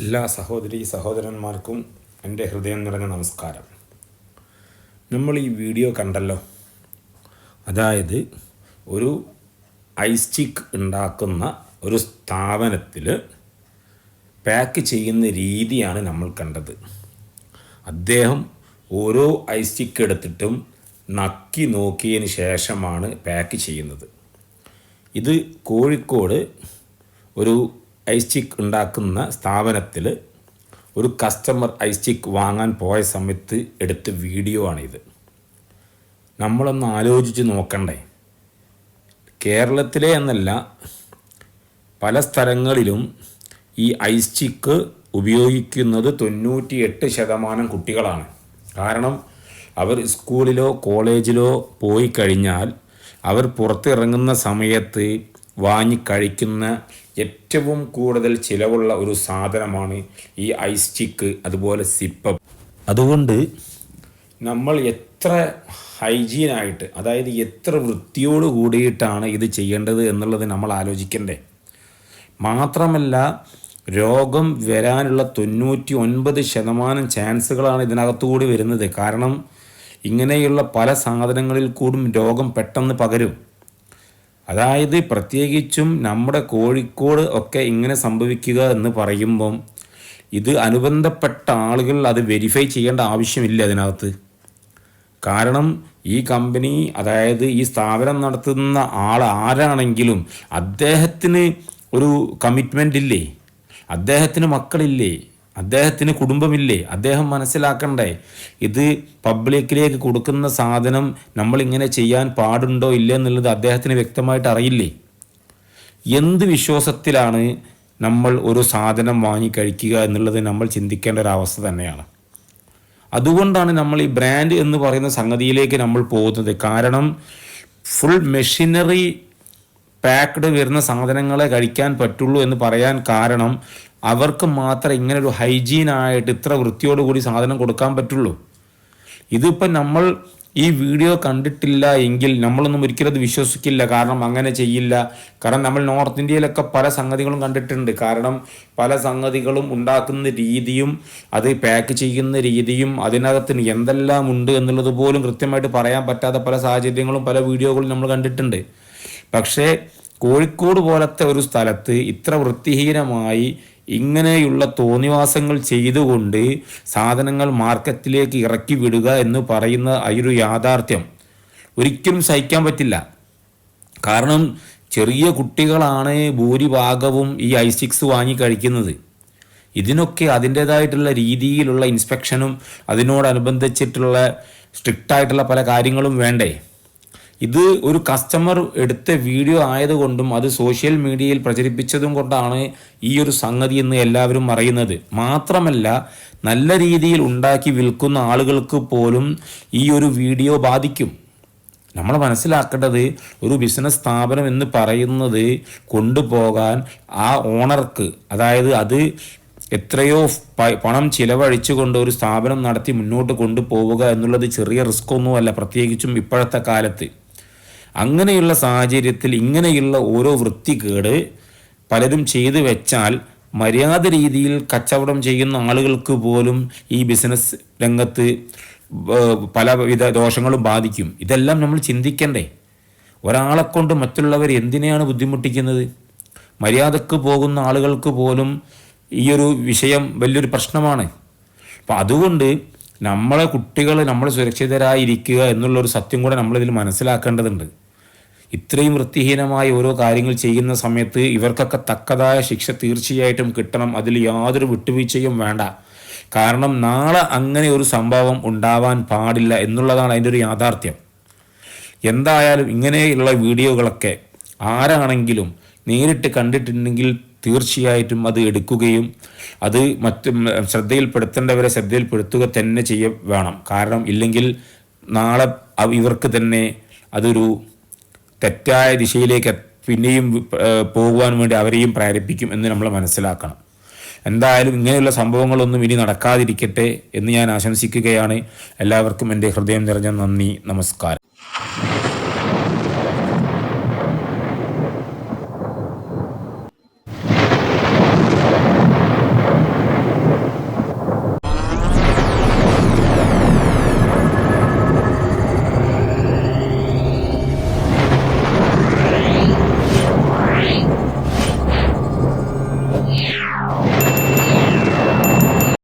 എല്ലാ സഹോദരി സഹോദരന്മാർക്കും എന്റെ ഹൃദയം നിറഞ്ഞ നമസ്കാരം. നമ്മൾ ഈ വീഡിയോ കണ്ടല്ലോ. അതായത് ഒരു ഐസ് ചിക്ക് ഉണ്ടാക്കുന്ന ഒരു സ്ഥാപനത്തിൽ പാക്ക് ചെയ്യുന്ന രീതിയാണ് നമ്മൾ കണ്ടത്. അദ്ദേഹം ഓരോ ഐസ് ചിക്ക് എടുത്തിട്ടും നക്കി നോക്കിയതിന് ശേഷമാണ് പാക്ക് ചെയ്യുന്നത്. ഇത് കോഴിക്കോട് ഒരു ഐസ് ചിക്ക് ഉണ്ടാക്കുന്ന സ്ഥാപനത്തിൽ ഒരു കസ്റ്റമർ ഐസ് ചിക്ക് വാങ്ങാൻ പോയ സമയത്ത് എടുത്ത വീഡിയോ ആണിത്. നമ്മളൊന്ന് ആലോചിച്ച് നോക്കണ്ടേ. കേരളത്തിലെ എന്നല്ല പല സ്ഥലങ്ങളിലും ഈ ഐസ് ചിക്ക് ഉപയോഗിക്കുന്നത് തൊണ്ണൂറ്റി എട്ട് ശതമാനം കുട്ടികളാണ്. കാരണം അവർ സ്കൂളിലോ കോളേജിലോ പോയി കഴിഞ്ഞാൽ അവർ പുറത്തിറങ്ങുന്ന സമയത്ത് വാങ്ങി കഴിക്കുന്ന ഏറ്റവും കൂടുതൽ ചിലവുള്ള ഒരു സാധനമാണ് ഈ ഐസ് ചിക്ക് അതുപോലെ സിപ്പപ്പ് അതുകൊണ്ട് നമ്മൾ എത്ര ഹൈജീനായിട്ട് അതായത് എത്ര വൃത്തിയോട് കൂടിയിട്ടാണ് ഇത് ചെയ്യേണ്ടത് എന്നുള്ളത് നമ്മൾ ആലോചിക്കണ്ടേ. മാത്രമല്ല രോഗം വരാനുള്ള തൊണ്ണൂറ്റി ഒൻപത് ശതമാനം ചാൻസുകളാണ് ഇതിനകത്തുകൂടി വരുന്നത്. കാരണം ഇങ്ങനെയുള്ള പല സാധനങ്ങളിൽ കൂടും രോഗം പെട്ടെന്ന് പകരും. അതായത് പ്രത്യേകിച്ചും നമ്മുടെ കോഴിക്കോട് ഒക്കെ ഇങ്ങനെ സംഭവിക്കുക എന്ന് പറയുമ്പം ഇത് അനുബന്ധപ്പെട്ട ആളുകൾ അത് വെരിഫൈ ചെയ്യേണ്ട ആവശ്യമില്ല അതിനകത്ത്. കാരണം ഈ കമ്പനി അതായത് ഈ സ്ഥാപനം നടത്തുന്ന ആൾ ആരാണെങ്കിലും അദ്ദേഹത്തിന് ഒരു കമ്മിറ്റ്മെന്റ് ഇല്ലേ? അദ്ദേഹത്തിന് മക്കളില്ലേ? അദ്ദേഹത്തിന് കുടുംബമില്ലേ? അദ്ദേഹം മനസ്സിലാക്കണ്ടേ ഇത് പബ്ലിക്കിലേക്ക് കൊടുക്കുന്ന സാധനം നമ്മളിങ്ങനെ ചെയ്യാൻ പാടുണ്ടോ ഇല്ല എന്നുള്ളത് അദ്ദേഹത്തിന് വ്യക്തമായിട്ട് അറിയില്ലേ? എന്ത് വിശ്വാസത്തിലാണ് നമ്മൾ ഒരു സാധനം വാങ്ങി കഴിക്കുക എന്നുള്ളത് നമ്മൾ ചിന്തിക്കേണ്ട ഒരു അവസ്ഥ തന്നെയാണ്. അതുകൊണ്ടാണ് നമ്മൾ ഈ ബ്രാൻഡ് എന്ന് പറയുന്ന സംഗതിയിലേക്ക് നമ്മൾ പോകുന്നത്. കാരണം ഫുൾ മെഷീനറി പാക്ക്ഡ് വരുന്ന സാധനങ്ങളെ കഴിക്കാൻ പറ്റുള്ളൂ എന്ന് പറയാൻ കാരണം അവർക്ക് മാത്രം ഇങ്ങനെ ഒരു ഹൈജീനായിട്ട് ഇത്ര വൃത്തിയോടുകൂടി സാധനം കൊടുക്കാൻ പറ്റുള്ളൂ. ഇതിപ്പോൾ നമ്മൾ ഈ വീഡിയോ കണ്ടിട്ടില്ല എങ്കിൽ നമ്മളൊന്നും ഒരിക്കലും അത് വിശ്വസിക്കില്ല. കാരണം അങ്ങനെ ചെയ്യില്ല. കാരണം നമ്മൾ നോർത്ത് ഇന്ത്യയിലൊക്കെ പല സംഗതികളും കണ്ടിട്ടുണ്ട്. കാരണം പല സംഗതികളും ഉണ്ടാക്കുന്ന രീതിയും അത് പാക്ക് ചെയ്യുന്ന രീതിയും അതിനകത്തിന് എന്തെല്ലാം ഉണ്ട് എന്നുള്ളത് പോലും കൃത്യമായിട്ട് പറയാൻ പറ്റാത്ത പല സാഹചര്യങ്ങളും പല വീഡിയോകളും നമ്മൾ കണ്ടിട്ടുണ്ട്. പക്ഷേ കോഴിക്കോട് പോലത്തെ ഒരു സ്ഥലത്ത് ഇത്ര വൃത്തിഹീനമായി ഇങ്ങനെയുള്ള തോന്നിവാസങ്ങൾ ചെയ്തുകൊണ്ട് സാധനങ്ങൾ മാർക്കറ്റിലേക്ക് ഇറക്കി വിടുക എന്ന് പറയുന്ന ഒരു യാഥാർത്ഥ്യം. ഒരിക്കലും സഹിക്കാൻ പറ്റില്ല. കാരണം ചെറിയ കുട്ടികളാണ് ഭൂരിഭാഗവും ഈ ഐസിക്സ് വാങ്ങി കഴിക്കുന്നത്. ഇതിനൊക്കെ അതിന്റേതായിട്ടുള്ള രീതിയിലുള്ള ഇൻസ്പെക്ഷനും അതിനോടനുബന്ധിച്ചിട്ടുള്ള സ്ട്രിക്റ്റായിട്ടുള്ള പല കാര്യങ്ങളും വേണ്ടേ? ഇത് ഒരു കസ്റ്റമർ എടുത്ത വീഡിയോ ആയതുകൊണ്ടും അത് സോഷ്യൽ മീഡിയയിൽ പ്രചരിപ്പിച്ചതും കൊണ്ടാണ് ഈ ഒരു സംഗതി എന്ന് എല്ലാവരും അറിയുന്നത്. മാത്രമല്ല നല്ല രീതിയിൽ ഉണ്ടാക്കി വിൽക്കുന്ന ആളുകൾക്ക് പോലും ഈ ഒരു വീഡിയോ ബാധിക്കും. നമ്മൾ മനസ്സിലാക്കേണ്ടത് ഒരു ബിസിനസ് സ്ഥാപനം എന്ന് പറയുന്നത് കൊണ്ടുപോകാൻ ആ ഓണർക്ക് അതായത് അത് എത്രയോ പണം ചിലവഴിച്ചുകൊണ്ട് ഒരു സ്ഥാപനം നടത്തി മുന്നോട്ട് കൊണ്ടുപോവുക എന്നുള്ളത് ചെറിയ റിസ്ക് ഒന്നുമല്ല പ്രത്യേകിച്ചും ഇപ്പോഴത്തെ കാലത്ത്. അങ്ങനെയുള്ള സാഹചര്യത്തിൽ ഇങ്ങനെയുള്ള ഓരോ വൃത്തികേട് പലരും ചെയ്തു വെച്ചാൽ മര്യാദ രീതിയിൽ കച്ചവടം ചെയ്യുന്ന ആളുകൾക്ക് പോലും ഈ ബിസിനസ് രംഗത്ത് പലവിധ ദോഷങ്ങളും ബാധിക്കും. ഇതെല്ലാം നമ്മൾ ചിന്തിക്കണ്ടേ. ഒരാളെ കൊണ്ട് മറ്റുള്ളവർ എന്തിനെയാണ് ബുദ്ധിമുട്ടിക്കുന്നത്? മര്യാദയ്ക്ക് പോകുന്ന ആളുകൾക്ക് പോലും ഈ ഒരു വിഷയം വലിയൊരു പ്രശ്നമാണ്. അപ്പം അതുകൊണ്ട് നമ്മളെ കുട്ടികൾ നമ്മൾ സുരക്ഷിതരായിരിക്കുക എന്നുള്ളൊരു സത്യം കൂടെ നമ്മളിതിൽ മനസ്സിലാക്കേണ്ടതുണ്ട്. ഇത്രയും വൃത്തിഹീനമായ ഓരോ കാര്യങ്ങൾ ചെയ്യുന്ന സമയത്ത് ഇവർക്കൊക്കെ തക്കതായ ശിക്ഷ തീർച്ചയായിട്ടും കിട്ടണം. അതിൽ യാതൊരു വിട്ടുവീഴ്ചയും വേണ്ട. കാരണം നാളെ അങ്ങനെ ഒരു സംഭവം ഉണ്ടാവാൻ പാടില്ല എന്നുള്ളതാണ് അതിന്റെ ഒരു യാഥാർത്ഥ്യം. എന്തായാലും ഇങ്ങനെയുള്ള വീഡിയോകളൊക്കെ ആരാണെങ്കിലും നേരിട്ട് കണ്ടിട്ടുണ്ടെങ്കിൽ തീർച്ചയായിട്ടും അത് എടുക്കുകയും അത് മറ്റ് ശ്രദ്ധയിൽപ്പെടുത്തേണ്ടവരെ ശ്രദ്ധയിൽപ്പെടുത്തുക തന്നെ ചെയ്യ വേണം. കാരണം ഇല്ലെങ്കിൽ നാളെ ഇവർക്ക് തന്നെ അതൊരു തെറ്റായ ദിശയിലേക്ക് പിന്നെയും പോകുവാൻ വേണ്ടി അവരെയും പ്രേരിപ്പിക്കും എന്ന് നമ്മൾ മനസ്സിലാക്കണം. എന്തായാലും ഇങ്ങനെയുള്ള സംഭവങ്ങളൊന്നും ഇനി നടക്കാതിരിക്കട്ടെ എന്ന് ഞാൻ ആശംസിക്കുകയാണ്. എല്ലാവർക്കും എന്റെ ഹൃദയം നിറഞ്ഞ നന്ദി. നമസ്കാരം.